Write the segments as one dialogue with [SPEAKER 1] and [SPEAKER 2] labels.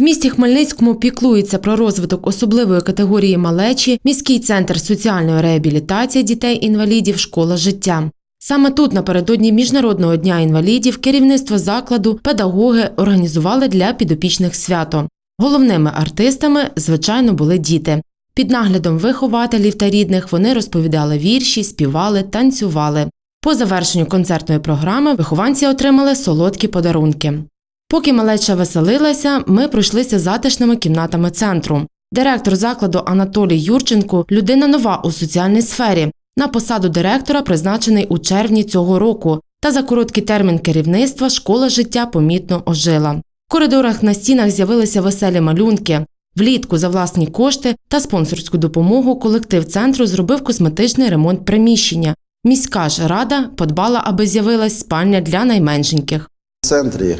[SPEAKER 1] В місті Хмельницькому піклується про розвиток особливої категорії малечі міський центр соціальної реабілітації дітей-інвалідів Школа життя. Саме тут, напередодні Міжнародного дня інвалідів, керівництво закладу, педагоги організували для підопічних свято. Головними артистами, звичайно, були діти. Під наглядом вихователів та рідних вони розповідали вірші, співали, танцювали. По завершенню концертної програми вихованці отримали солодкі подарунки. Поки малеча веселилася, ми пройшлися затишними кімнатами центру. Директор закладу Анатолій Юрченко людина нова у соціальній сфері. На посаду директора призначений у червні цього року. Та за короткий термін керівництва школа життя помітно ожила. В коридорах на стінах з'явилися веселі малюнки. Влітку за власні кошти та спонсорську допомогу колектив центру зробив косметичний ремонт приміщення. Міська ж рада подбала, аби з'явилась спальня для найменшеньких.
[SPEAKER 2] В центрі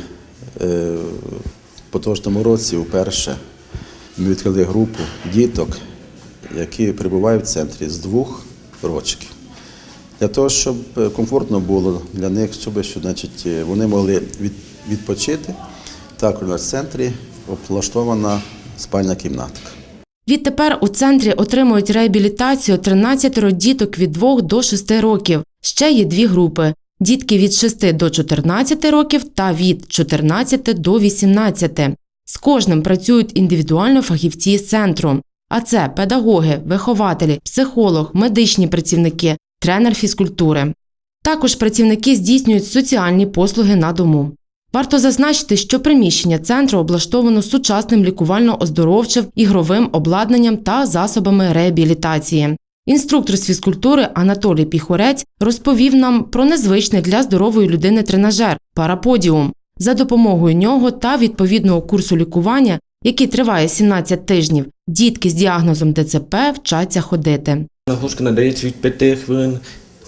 [SPEAKER 2] в поточному році вперше ми відкрили групу діток, які перебувають в центрі з двох рочків. Для того, щоб е, комфортно було для них, щоб що, значить, е, вони могли відпочити, також в центрі облаштована спальна кімнатка.
[SPEAKER 1] Відтепер у центрі отримують реабілітацію 13 діток від 2 до 6 років. Ще є дві групи: дітки від 6 до 14 років та від 14 до 18. З кожним працюють індивідуально фахівці з центру. А це педагоги, вихователі, психолог, медичні працівники, тренер фізкультури. Також працівники здійснюють соціальні послуги на дому. Варто зазначити, що приміщення центру облаштовано сучасним лікувально-оздоровчим ігровим обладнанням та засобами реабілітації. Інструктор з фізкультури Анатолій Піхорець розповів нам про незвичний для здорової людини тренажер параподіум. За допомогою нього та відповідного курсу лікування, який триває 17 тижнів, дітки з діагнозом ДЦП вчаться ходити.
[SPEAKER 3] Нагрузка надається від 5 хвилин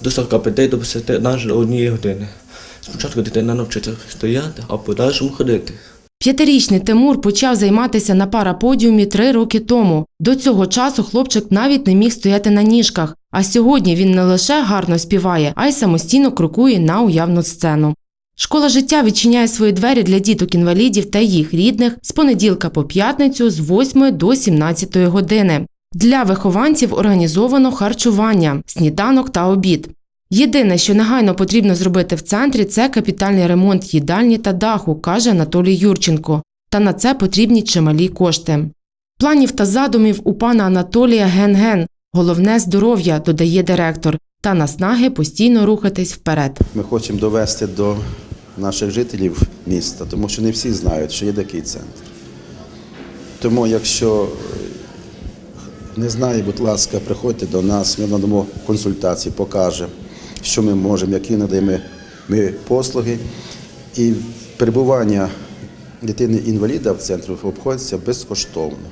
[SPEAKER 3] до 45 до 50 навіть до однієї години. Спочатку дитина навчиться стояти, а подальшому ходити.
[SPEAKER 1] П'ятирічний Тимур почав займатися на параподіумі три роки тому. До цього часу хлопчик навіть не міг стояти на ніжках. А сьогодні він не лише гарно співає, а й самостійно крокує на уявну сцену. Школа життя відчиняє свої двері для діток-інвалідів та їх рідних з понеділка по п'ятницю з 8 до 17 години. Для вихованців організовано харчування, сніданок та обід. Єдине, що негайно потрібно зробити в центрі, це капітальний ремонт їдальні та даху, каже Анатолій Юрченко. Та на це потрібні чималі кошти. Планів та задумів у пана Анатолія ген-ген. Головне здоров'я, додає директор, та наснаги постійно рухатись вперед.
[SPEAKER 2] Ми хочемо довести до наших жителів міста, тому що не всі знають, що є такий центр. Тому, якщо не знає, будь ласка, приходьте до нас, ми надамо консультації, покажемо, що ми можемо, які надаємо ми послуги. І перебування дитини-інваліда в центрі обходиться безкоштовно.